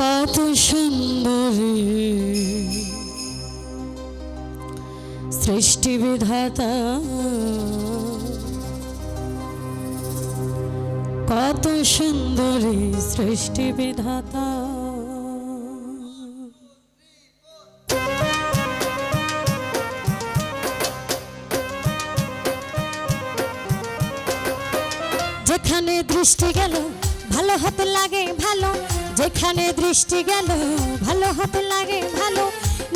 কত সুন্দরী। সৃষ্টি বিধাতা, কত সুন্দরী সৃষ্টি বিধাতা। যেখানে দৃষ্টি গেল, ভালো হতে লাগে ভালো। যেখানে দৃষ্টি গেল, ভালো হতে লাগে ভালো,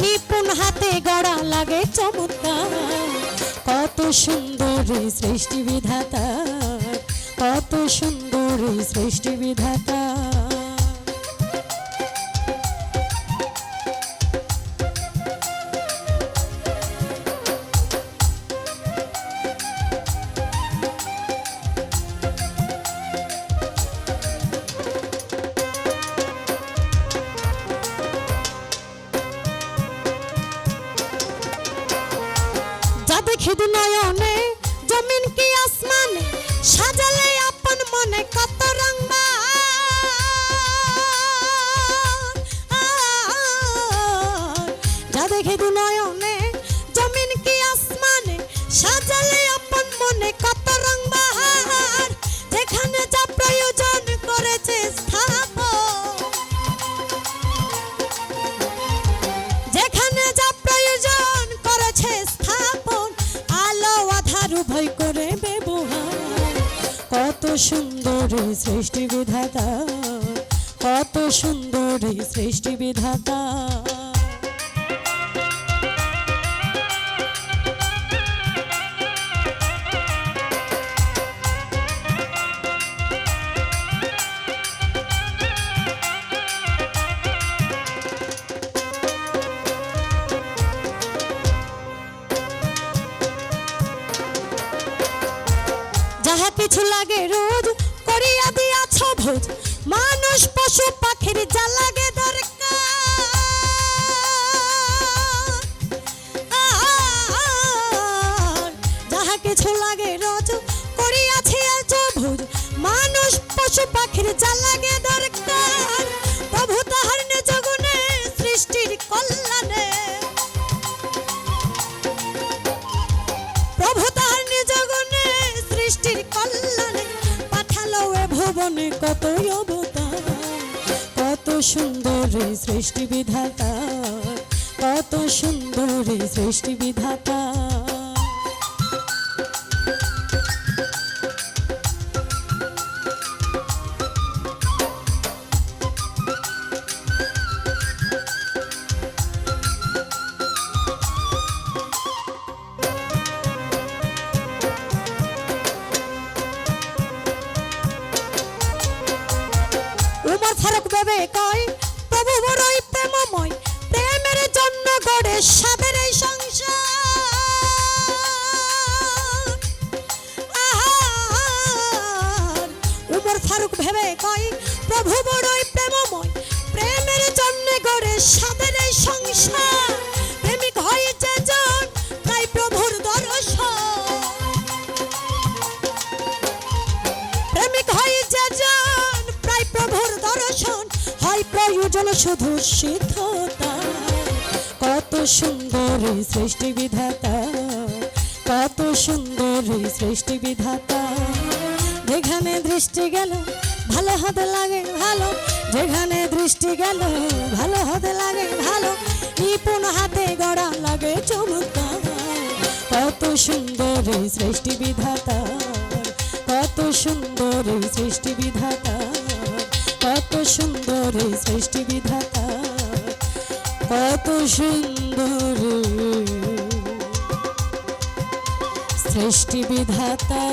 নিপুণ হাতে গড়া লাগে চমৎকার। কত সুন্দর সৃষ্টি বিধাতা, কত সুন্দর সৃষ্টি বিধাতা। দেখি নয়নে করে ব্যবহার কত সুন্দর সৃষ্টি বিধাতা কত সুন্দরী সৃষ্টি বিধাতা। কিছু লাগে রোজ করিয়া দিয়াছ ভোজ। মানুষ পশু পাখির যা লাগে দরকার। যাহা কিছু লাগে রোজ করিয়াছি আজ ভোজ। মানুষ পশু পাখির যা লাগে দরকার। ভুবনে কত অবতার কত সুন্দরী সৃষ্টি বিধাতা কত সুন্দরী সৃষ্টি বিধাতা। উমর ফারুক দেবে কয় প্রভু বড়ই প্রেমময়, প্রেমের জন্য গড়ে সাদের এই সংসার। উমর ফারুক ভেবে কয় প্রভু বড়ই প্রেমময়, প্রেমের জন্য গড়ে সাদের এই সংসার হয় প্রয়োজন শুধু সিদ্ধতা। কত সুন্দর সৃষ্টি বিধাতা, কত সুন্দর সৃষ্টি বিধাতা। যেখানে দৃষ্টি গেল, ভালো হতে লাগে ভালো। যেখানে দৃষ্টি গেল, ভালো হতে লাগে ভালো। নিপুণ হাতে গড়া লাগে চমৎকার। কত সুন্দর সৃষ্টি বিধাতা, কত সুন্দর সৃষ্টি বিধাতা। কত সুন্দর সৃষ্টি বিধাতা কত সুন্দর। সৃষ্টি বিধাতা।